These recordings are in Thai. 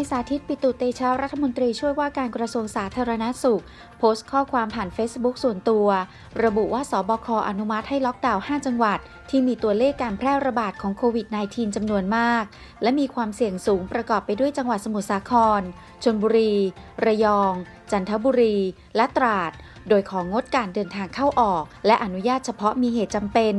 ายสาธิตปิตุเตชะรัฐมนตรีช่วยว่าการกระทรวงสาธารณสุข โพสต์ข้อความผ่าน Facebook ส่วนตัว ระบุว่าสบคอนุมัติให้ล็อกดาวน์ 5 จังหวัด ที่มีตัวเลขการแพร่ระบาดของโควิด -19 จำนวนมาก และมีความเสี่ยงสูงประกอบไปด้วยจังหวัดสมุทรสาครชนบุรี ระยอง จันทบุรี และตราด โดยของงดการเดินทางเข้าออก และอนุญาตเฉพาะมีเหตุจำเป็น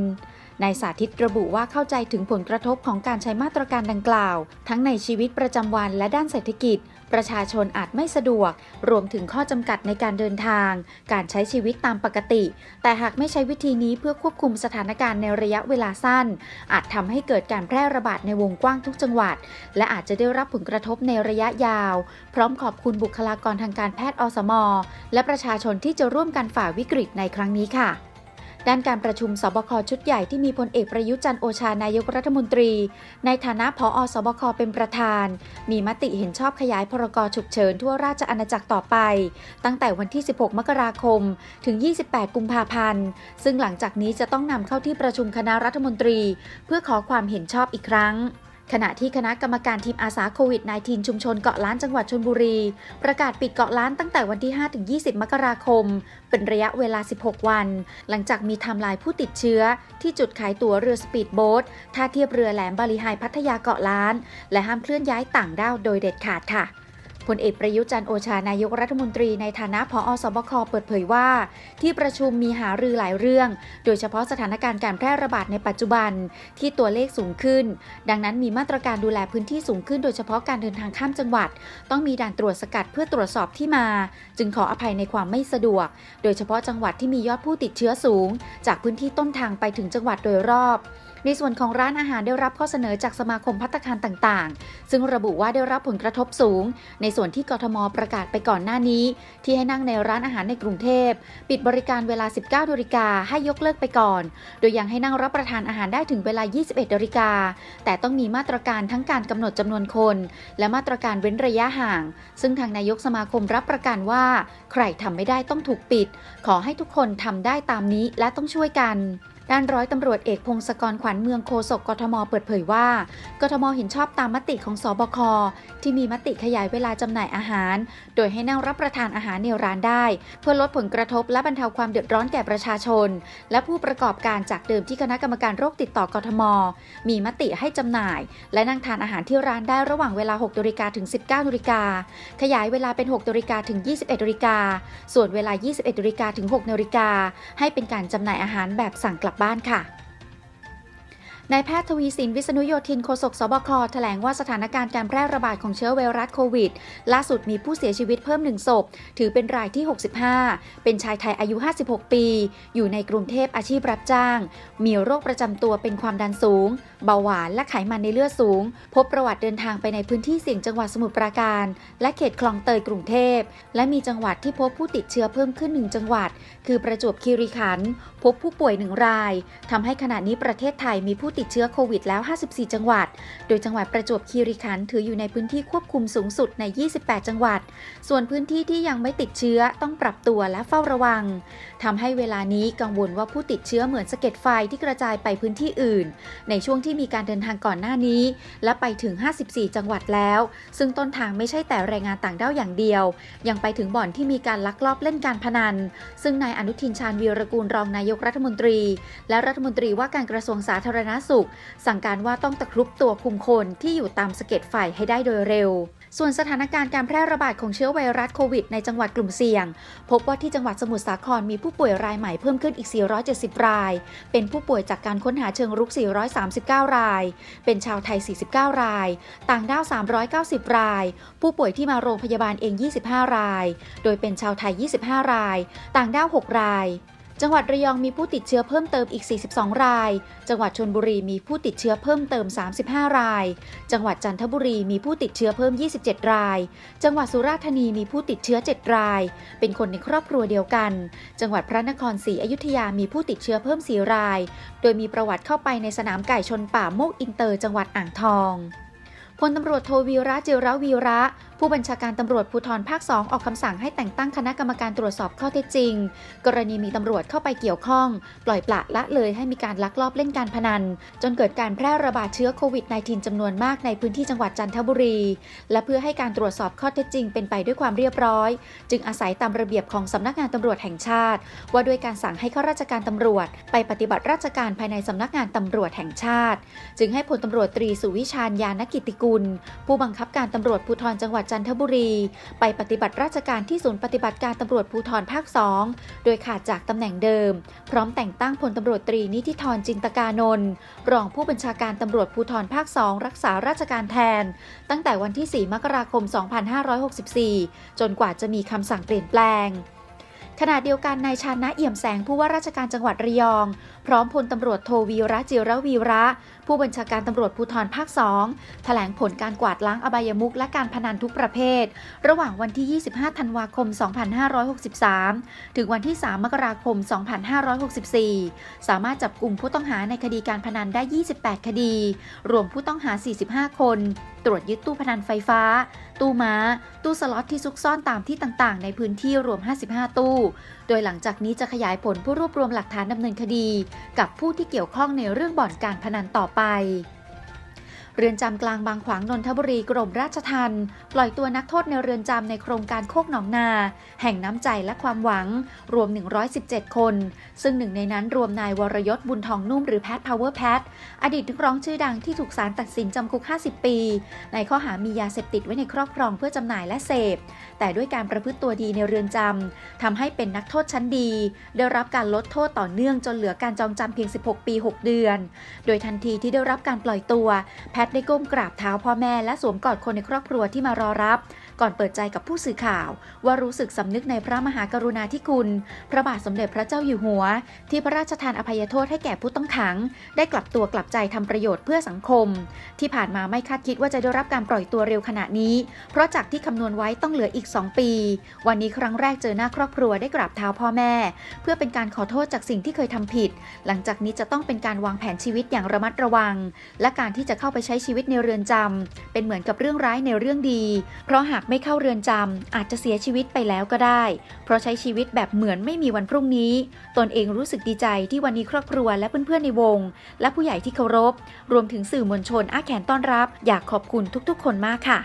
นายสาธิตระบุว่าเข้าใจถึงผลกระทบของการใช้มาตรการดังกล่าว ทั้งในชีวิตประจำวันและด้านเศรษฐกิจ ประชาชนอาจไม่สะดวก รวมถึงข้อจำกัดในการเดินทาง การใช้ชีวิตตามปกติ แต่หากไม่ใช้วิธีนี้เพื่อควบคุมสถานการณ์ในระยะเวลาสั้น อาจทำให้เกิดการแพร่ระบาดในวงกว้างทุกจังหวัด และอาจจะได้รับผลกระทบในระยะยาว พร้อมขอบคุณบุคลากรทางการแพทย์อสม และประชาชนที่จะร่วมกันฝ่าวิกฤตในครั้งนี้ค่ะ ด้านการประชุมสบคชุดใหญ่ที่มีพลเอกประยุจันโอชานายกรัฐมนตรี ในฐานะผอสบคเป็นประธาน มีมติเห็นชอบขยายพรกฉุกเฉินทั่วราชอาณาจักรต่อไป ตั้งแต่วันที่ 16 มกราคม ถึง 28 กุมภาพันธ์ ซึ่งหลังจากนี้จะต้องนำเข้าที่ประชุมคณะรัฐมนตรี เพื่อขอความเห็นชอบอีกครั้ง ขณะที่คณะกรรมการทีมอาสาโควิด -19 ชุมชนเกาะล้านจังหวัดชนบุรี ประกาศปิดเกาะล้านตั้งแต่วันที่ 5-20 มกราคม เป็นระยะเวลา 16 วัน หลังจากมีไทม์ไลน์ผู้ติดเชื้อ ที่จุดขายตั๋วเรือสปีดโบ๊ทท่าเทียบเรือแหลมบาลีไฮพัทยาเกาะล้าน และห้ามเคลื่อนย้ายต่างด้าวโดยเด็ดขาดค่ะ พลเอกประยุจันโอชานายกรัฐมนตรีในฐานะผอสบคเปิดเผยว่า ที่ประชุมมีหารือหลายเรื่อง โดยเฉพาะสถานการณ์การแพร่ระบาดในปัจจุบันที่ตัวเลขสูงขึ้น ดังนั้นมีมาตรการดูแลพื้นที่สูงขึ้น โดยเฉพาะการเดินทางข้ามจังหวัด ต้องมีด่านตรวจสกัดเพื่อตรวจสอบที่มา จึงขออภัยในความไม่สะดวก โดยเฉพาะจังหวัดที่มียอดผู้ติดเชื้อสูง จากพื้นที่ต้นทางไปถึงจังหวัดโดยรอบ ในส่วนของร้านอาหารได้รับข้อเสนอจากสมาคมพัตตาคารต่างๆ ซึ่งระบุว่าได้รับผลกระทบสูง ในส่วนที่กทมประกาศไปก่อนหน้านี้ ที่ให้นั่งในร้านอาหารในกรุงเทพ ปิดบริการเวลา 19นาฬิกาให้ยกเลิกไปก่อน โดยยังให้นั่งรับประทานอาหารได้ถึงเวลา 21นาฬิกาแต่ต้องมีมาตรการทั้งการกำหนดจำนวนคน และมาตรการเว้นระยะห่าง ซึ่งทางนายกสมาคมรับประกันว่า ใครทำไม่ได้ต้องถูกปิด ขอให้ทุกคนทำได้ตามนี้และต้องช่วยกัน ด้านร้อยตำรวจเอกพงศกรขวัญเมืองโฆษกกทมเปิดเผยว่า กทมเห็นชอบตามมติของสบค ที่มีมติขยายเวลาจำหน่ายอาหาร โดยให้นั่งรับประทานอาหารในร้านได้ เพื่อลดผลกระทบและบรรเทาความเดือดร้อนแก่ประชาชน และผู้ประกอบการจากเดิมที่คณะกรรมการโรคติดต่อกทม มีมติให้จำหน่าย และนั่งทานอาหารที่ร้านได้ระหว่างเวลา6นาฬิกาถึง 19นาฬิกาขยายเวลาเป็น6นาฬิกาถึง 21นาฬิกาส่วนเวลา 21นาฬิกาถึง6นาฬิกาให้เป็นการจำหน่ายอาหารแบบสั่งกลับบ้านค่ะ นายแพทย์ทวีสินวิษณุโยธินโฆษกสบคแถลงว่าสถานการณ์การแพร่ระบาดของเชื้อไวรัสโควิด ล่าสุดมีผู้เสียชีวิตเพิ่มหนึ่งศพ ถือเป็นรายที่ 65 เป็นชายไทยอายุ 56 ปี อยู่ในกรุงเทพอาชีพรับจ้าง มีโรคประจำตัวเป็นความดันสูง เบาหวานและไขมันในเลือดสูง พบประวัติเดินทางไปในพื้นที่เสี่ยงจังหวัดสมุทรปราการ และเขตคลองเตยกรุงเทพ และมีจังหวัดที่พบผู้ติดเชื้อเพิ่มขึ้นหนึ่งจังหวัด คือประจวบคีรีขันธ์พบผู้ป่วยหนึ่งรายทำให้ขณะนี้ประเทศไทยมีผู้ติติดเชื้อโควิดแล้ว 54 จังหวัด โดยจังหวัดประจวบคีรีขันธ์ถืออยู่ในพื้นที่ควบคุมสูงสุดใน 28 จังหวัด ส่วนพื้นที่ที่ยังไม่ติดเชื้อต้องปรับตัวและเฝ้าระวัง ทำให้เวลานี้กังวลว่าผู้ติดเชื้อเหมือนสะเก็ดไฟที่กระจายไปพื้นที่อื่น ในช่วงที่มีการเดินทางก่อนหน้านี้ และไปถึง 54 จังหวัดแล้ว ซึ่งต้นทางไม่ใช่แต่แรงงานต่างด้าวอย่างเดียว ยังไปถึงบ่อนที่มีการลักลอบเล่นการพนัน ซึ่งนายอนุทินชาญวีรกูลรองนายกรัฐมนตรี และรัฐมนตรีว่าการกระทรวงสาธารณาสุข สั่งการว่าต้องตะครุบตัวคุมคนที่อยู่ตามสะเก็ดไฟให้ได้โดยเร็ว ส่วนสถานการณ์การแพร่ระบาดของเชื้อไวรัสโควิดในจังหวัดกลุ่มเสี่ยง พบว่าที่จังหวัดสมุทรสาครมีผู้ป่วยรายใหม่เพิ่มขึ้นอีก 470 ราย เป็นผู้ป่วยจากการค้นหาเชิงรุก 439 ราย เป็นชาวไทย 49 ราย ต่างด้าว 390 ราย ผู้ป่วยที่มาโรงพยาบาลเอง 25 ราย โดยเป็นชาวไทย 25 ราย ต่างด้าว 6 ราย จังหวัดระยองมีผู้ติดเชื้อเพิ่มเติมอีก 42 ราย จังหวัดชนบุรีมีผู้ติดเชื้อเพิ่มเติม 35 ราย จังหวัดจันทบุรีมีผู้ติดเชื้อเพิ่ม 27 ราย จังหวัดสุราษฎร์ธานีมีผู้ติดเชื้อ 7 ราย เป็นคนในครอบครัวเดียวกัน จังหวัดพระนครศรีอยุธยามีผู้ติดเชื้อเพิ่ม 4 ราย โดยมีประวัติเข้าไปในสนามไก่ชนป่าโมกอินเตอร์ จังหวัดอ่างทองพลตำรวจโทวีระเจรวีระ ผู้บัญชาการตำรวจภูธรภาค 2 ออกคำสั่งให้แต่งตั้งคณะกรรมการตรวจสอบข้อเท็จจริง กรณีมีตำรวจเข้าไปเกี่ยวข้อง ปล่อยปละละเลยให้มีการลักลอบเล่นการพนัน จนเกิดการแพร่ระบาดเชื้อโควิด -19 จำนวนมากในพื้นที่จังหวัดจันทบุรี และเพื่อให้การตรวจสอบข้อเท็จจริงเป็นไปด้วยความเรียบร้อย จึงอาศัยตามระเบียบของสำนักงานตำรวจแห่งชาติ ว่าด้วยการสั่งให้ข้าราชการตำรวจ ไปปฏิบัติราชการภายในสำนักงานตำรวจแห่งชาติ จึงให้พลตำรวจตรีสุวิชาญยานกิติกุล ผู้บังคับการตำรวจภูธรจังหวัดจันทบุรี ไปปฏิบัติราชการที่ศูนย์ปฏิบัติการตำรวจภูธรภาค2โดยขาดจากตำแหน่งเดิม พร้อมแต่งตั้งพลตำรวจตรีนิติธรจินตกานนท์รองผู้บัญชาการตำรวจภูธรภาค2รักษาราชการแทน ตั้งแต่วันที่ 4 มกราคม 2564 จนกว่าจะมีคำสั่งเปลี่ยนแปลง ขณะเดียวกันนายชานะเอี่ยมแสงผู้ว่าราชการจังหวัดระยอง พร้อมพลตำรวจโทวีระจิระวีระ ผู้บัญชาการตำรวจภูธรภาค2แถลงผลการกวาดล้างอบายมุขและการพนันทุกประเภท ระหว่างวันที่ 25 ธันวาคม 2563 ถึงวันที่ 3 มกราคม 2564 สามารถจับกลุ่มผู้ต้องหาในคดีการพนันได้ 28 คดี รวมผู้ต้องหา 45 คน ตรวจยึดตู้พนันไฟฟ้า ตู้ม้า ตู้สล็อตที่ซุกซ่อนตามที่ต่างๆ ในพื้นที่รวม 55 ตู้ โดยหลังจากนี้จะขยายผลผู้รวบรวมหลักฐานดำเนินคดี กับผู้ที่เกี่ยวข้องในเรื่องบ่อนการพนันต่อไป เรือนจำกลางบางขวางนนทบุรีกรมราชทัณฑ์ปล่อยตัวนักโทษในเรือนจำในโครงการโคกหนองนา แห่งน้ำใจและความหวัง รวม 117 คน ซึ่งหนึ่งในนั้นรวมนายวรยศบุญทองนุ่มหรือแพทพาวเวอร์แพทอดีตนักร้องชื่อดังที่ถูกศาลตัดสินจำคุก 50 ปี ในข้อหามียาเสพติดไว้ในครอบครองเพื่อจำหน่ายและเสพ แต่ด้วยการประพฤติตัวดีในเรือนจำทำให้เป็นนักโทษชั้นดี ได้รับการลดโทษต่อเนื่องจนเหลือการจองจำเพียง 16 ปี 6 เดือน โดยทันทีที่ได้รับการปล่อยตัวแพทได้ก้มกราบเท้าพ่อแม่และสวมกอดคนในครอบครัวที่มารอรับ ก่อนเปิดใจกับผู้สื่อข่าว ว่ารู้สึกสำนึกในพระมหากรุณาธิคุณ พระบาทสมเด็จพระเจ้าอยู่หัว ที่พระราชทานอภัยโทษให้แก่ผู้ต้องขัง ได้กลับตัวกลับใจทำประโยชน์เพื่อสังคม ที่ผ่านมาไม่คาดคิดว่าจะได้รับการปล่อยตัวเร็วขณะนี้ เพราะจากที่คำนวณไว้ต้องเหลืออีก 2 ปี วันนี้ครั้งแรกเจอหน้าครอบครัวได้กราบเท้าพ่อแม่ เพื่อเป็นการขอโทษจากสิ่งที่เคยทำผิด หลังจากนี้จะต้องเป็นการวางแผนชีวิตอย่างระมัดระวัง และการที่จะเข้าไปใช้ชีวิตในเรือนจำเป็นเหมือนกับเรื่องร้ายในเรื่องดี เพราะหากไม่เข้าเรือนจำอาจจะเสียชีวิตไปแล้วก็ได้ เพราะใช้ชีวิตแบบเหมือนไม่มีวันพรุ่งนี้ ตนเองรู้สึกดีใจที่วันนี้ครอบครัวและเพื่อนๆในวง และผู้ใหญ่ที่เคารพ รวมถึงสื่อมวลชนอ้าแขนต้อนรับ อยากขอบคุณทุกๆ คนมากค่ะ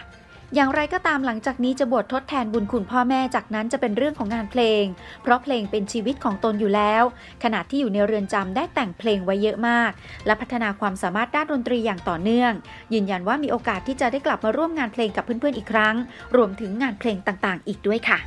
อย่างไรก็ตามหลังจากนี้จะบวชทดแทนบุญคุณพ่อแม่จากนั้นจะเป็นเรื่องของงานเพลง เพราะเพลงเป็นชีวิตของตนอยู่แล้ว ขณะที่อยู่ในเรือนจำได้แต่งเพลงไว้เยอะมาก และพัฒนาความสามารถด้านดนตรีอย่างต่อเนื่อง ยืนยันว่ามีโอกาสที่จะได้กลับมาร่วมงานเพลงกับเพื่อนๆอีกครั้ง รวมถึงงานเพลงต่างๆ อีกด้วยค่ะ